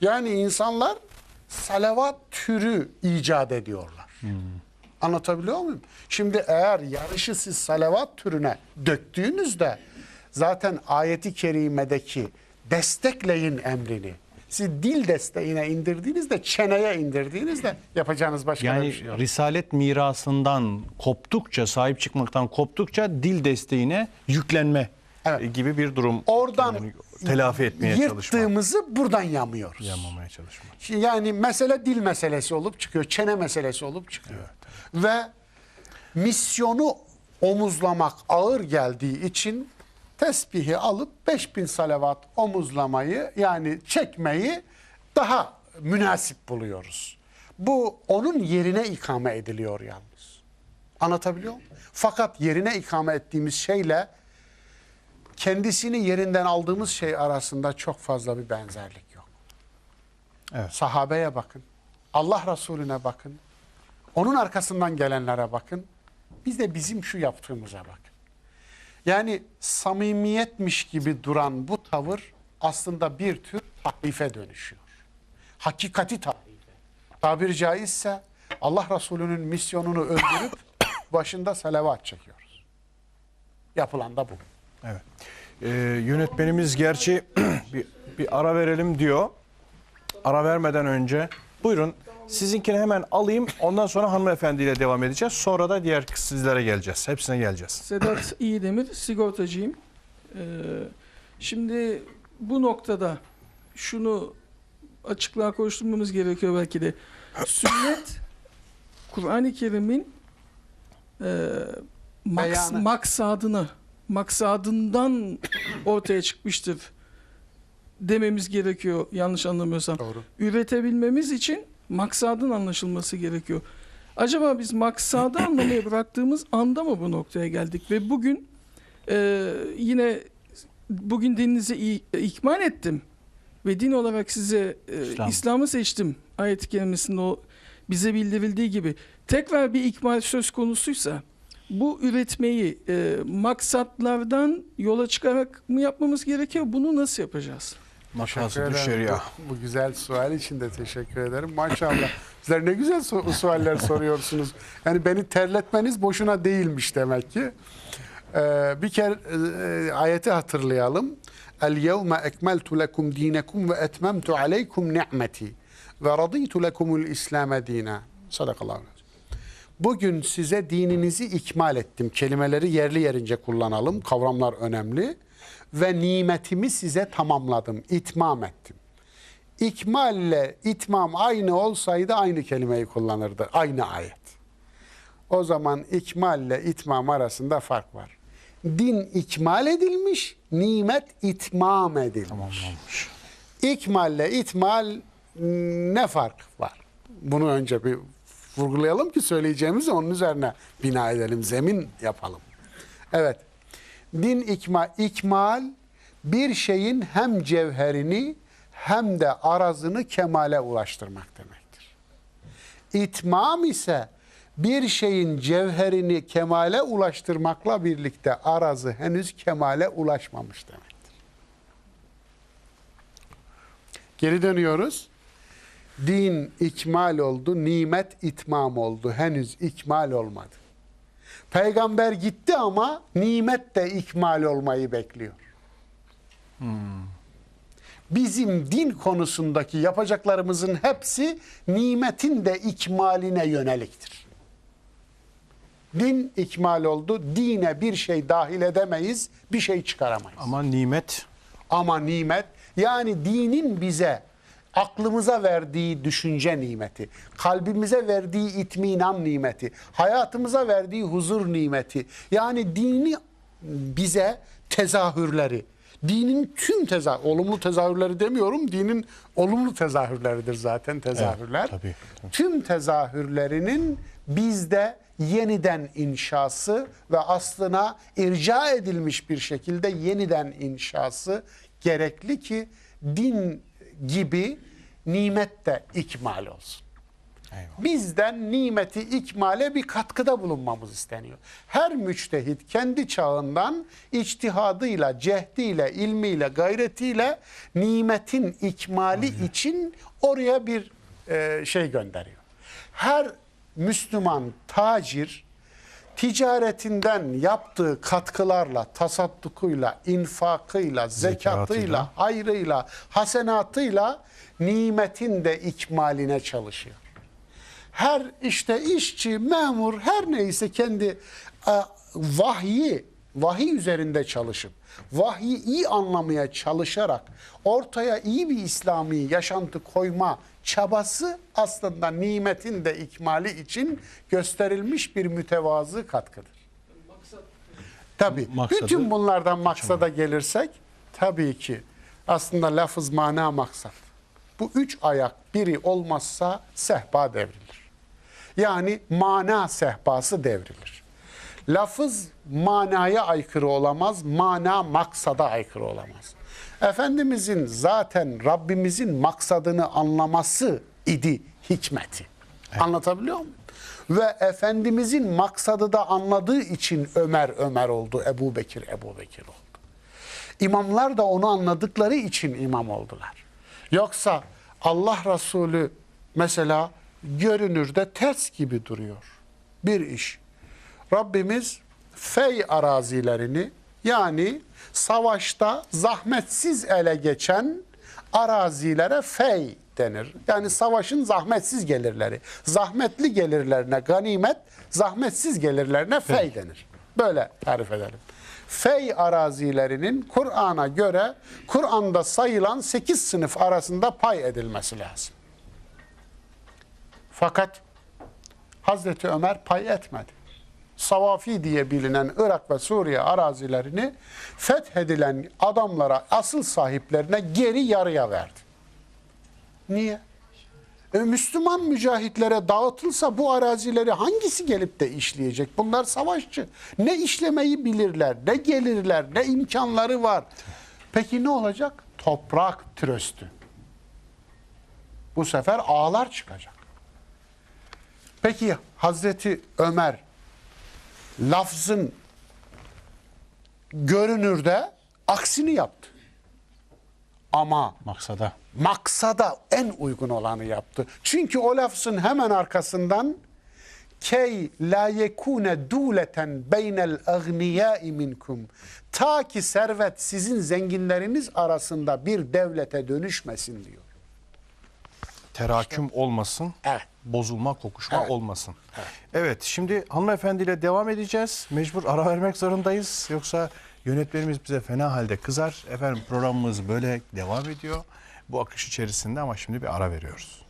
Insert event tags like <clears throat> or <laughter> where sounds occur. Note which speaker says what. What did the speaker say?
Speaker 1: Yani insanlar salavat türü icat ediyorlar. Anlatabiliyor muyum? Şimdi eğer yarışı siz salavat türüne döktüğünüzde zaten ayeti kerimedeki destekleyin emrini siz dil desteğine indirdiğinizde, çeneye indirdiğinizde yapacağınız başka
Speaker 2: Yani
Speaker 1: bir şey yok.
Speaker 2: risalet mirasından koptukça, sahip çıkmaktan koptukça dil desteğine yüklenme
Speaker 1: Evet.
Speaker 2: gibi bir durum.
Speaker 1: Oradan
Speaker 2: Yani telafi etmeye çalışma.
Speaker 1: yırttığımızı buradan yamıyoruz.
Speaker 2: Yanmamaya çalışma.
Speaker 1: Yani mesele dil meselesi olup çıkıyor, çene meselesi olup çıkıyor. Ve misyonu omuzlamak ağır geldiği için tesbihi alıp 5000 salavat omuzlamayı yani çekmeyi daha münasip buluyoruz. Bu onun yerine ikame ediliyor yalnız. Anlatabiliyor muyum? Fakat yerine ikame ettiğimiz şeyle kendisini yerinden aldığımız şey arasında çok fazla bir benzerlik yok.
Speaker 2: Evet.
Speaker 1: Sahabeye bakın. Allah Resulüne bakın. Onun arkasından gelenlere bakın. Biz de bizim şu yaptığımıza bakın. Yani samimiyetmiş gibi duran bu tavır aslında bir tür tahrife dönüşüyor. Hakikati tahrife. Tabiri caizse Allah Resulü'nün misyonunu öldürüp <coughs> başında salavat çekiyoruz. Yapılan da bu.
Speaker 2: Evet. Ee, yönetmenimiz gerçi <clears throat> bir, bir ara verelim diyor. Ara vermeden önce buyurun sizinkini hemen alayım. Ondan sonra hanımefendiyle devam edeceğiz. Sonra da diğer sizlere geleceğiz. Hepsine geleceğiz.
Speaker 3: Sedat İyidemir, sigortacıyım. Ee, şimdi bu noktada şunu açıklığa koşturmamız gerekiyor belki de. Sünnet, Kur'an-ı Kerim'in e, maks- maksadını, maksadından ortaya çıkmıştır dememiz gerekiyor yanlış anlamıyorsam.
Speaker 1: Doğru.
Speaker 3: Üretebilmemiz için maksadın anlaşılması gerekiyor. Acaba biz maksadı anlamayı bıraktığımız anda mı bu noktaya geldik? Ve bugün e, yine bugün dininizi ikmal ettim ve din olarak size e,
Speaker 2: İslam.
Speaker 3: İslam'ı seçtim. Ayet-i kerimesinde o bize bildirildiği gibi tekrar bir ikmal söz konusuysa bu üretmeyi e, maksatlardan yola çıkarak mı yapmamız gerekiyor? Bunu nasıl yapacağız?
Speaker 1: Teşekkür ederim.
Speaker 2: dışarıya.
Speaker 1: Bu, bu güzel sual için de teşekkür ederim. Maşallah. Sizler ne güzel su- sualler soruyorsunuz. Yani beni terletmeniz boşuna değilmiş demek ki. Ee, bir kere e, ayeti hatırlayalım. El yevme ekmeltu lekum dinekum ve etmemtu aleykum ni'meti ve raditu lekumul İslam'e dine. Sadakallahu. Bugün size dininizi ikmal ettim. Kelimeleri yerli yerince kullanalım. Kavramlar önemli. Ve nimetimi size tamamladım, itmam ettim. İkmalle itmam aynı olsaydı aynı kelimeyi kullanırdı. Aynı ayet. O zaman ikmalle itmam arasında fark var. Din ikmal edilmiş, nimet itmam edilmiş.
Speaker 2: Tamamlanmış.
Speaker 1: İkmalle itmal ne fark var? Bunu önce bir vurgulayalım ki söyleyeceğimizi onun üzerine bina edelim, zemin yapalım. Evet. Din ikmal, ikmal bir şeyin hem cevherini hem de arazını kemale ulaştırmak demektir. İtmam ise bir şeyin cevherini kemale ulaştırmakla birlikte arazı henüz kemale ulaşmamış demektir. Geri dönüyoruz. Din ikmal oldu, nimet itmam oldu. Henüz ikmal olmadı. Peygamber gitti ama nimet de ikmal olmayı bekliyor. Bizim din konusundaki yapacaklarımızın hepsi nimetin de ikmaline yöneliktir. Din ikmal oldu. Dine bir şey dahil edemeyiz, bir şey çıkaramayız.
Speaker 2: Ama nimet
Speaker 1: Ama nimet yani dinin bize aklımıza verdiği düşünce nimeti, kalbimize verdiği itminan nimeti, hayatımıza verdiği huzur nimeti. Yani dini bize tezahürleri, dinin tüm teza olumlu tezahürleri demiyorum, dinin olumlu tezahürleridir zaten tezahürler.
Speaker 2: Evet, tabii, tabii.
Speaker 1: Tüm tezahürlerinin bizde yeniden inşası ve aslına irca edilmiş bir şekilde yeniden inşası gerekli ki din gibi nimet de ikmal olsun. Bizden nimeti ikmale bir katkıda bulunmamız isteniyor. Her müçtehit kendi çağından içtihadıyla, cehdiyle, ilmiyle, gayretiyle nimetin ikmali için oraya bir e, şey gönderiyor. Her Müslüman tacir ticaretinden yaptığı katkılarla, tasaddukuyla, infakıyla, zekatıyla,
Speaker 2: Zekatıyla.
Speaker 1: hayrıyla, hasenatıyla nimetin de ikmaline çalışıyor. Her işte işçi, memur, her neyse kendi e, vahyi, vahiy üzerinde çalışıp, vahyi iyi anlamaya çalışarak ortaya iyi bir İslami yaşantı koyma çabası aslında nimetin de ikmali için gösterilmiş bir mütevazı katkıdır. Tabii.
Speaker 2: Maksadı-
Speaker 1: Bütün bunlardan maksada gelirsek tabii ki aslında lafız mana maksat. Bu üç ayak biri olmazsa sehpa devrilir. Yani mana sehpası devrilir. Lafız manaya aykırı olamaz, mana maksada aykırı olamaz. Efendimizin zaten Rabbimizin maksadını anlaması idi hikmeti. Anlatabiliyor muyum? Ve Efendimizin maksadı da anladığı için Ömer Ömer oldu, Ebu Bekir Ebu Bekir oldu. İmamlar da onu anladıkları için imam oldular. Yoksa Allah Resulü mesela görünürde ters gibi duruyor. Bir iş. Rabbimiz fey arazilerini yani savaşta zahmetsiz ele geçen arazilere fey denir. Yani savaşın zahmetsiz gelirleri. Zahmetli gelirlerine ganimet, zahmetsiz gelirlerine fey denir. Böyle tarif edelim. Fey arazilerinin Kur'an'a göre Kur'an'da sayılan 8 sınıf arasında pay edilmesi lazım. Fakat Hazreti Ömer pay etmedi. Savafi diye bilinen Irak ve Suriye arazilerini fethedilen adamlara, asıl sahiplerine geri yarıya verdi. Niye? E, Müslüman mücahitlere dağıtılsa bu arazileri hangisi gelip de işleyecek? Bunlar savaşçı. Ne işlemeyi bilirler, ne gelirler, ne imkanları var. Peki ne olacak? Toprak tröstü. Bu sefer ağlar çıkacak. Peki Hazreti Ömer lafzın görünürde aksini yaptı. Ama
Speaker 2: Maksada.
Speaker 1: maksada en uygun olanı yaptı. Çünkü o lafzın hemen arkasından key la yekune duleten beynel agniyai minkum ta ki servet sizin zenginleriniz arasında bir devlete dönüşmesin diyor.
Speaker 2: Teraküm olmasın.
Speaker 1: Evet.
Speaker 2: Bozulma, kokuşma
Speaker 1: Evet.
Speaker 2: olmasın. Evet. şimdi hanımefendiyle devam edeceğiz. Mecbur ara vermek zorundayız. Yoksa yönetmenimiz bize fena halde kızar. Efendim programımız böyle devam ediyor. Bu akış içerisinde ama şimdi bir ara veriyoruz.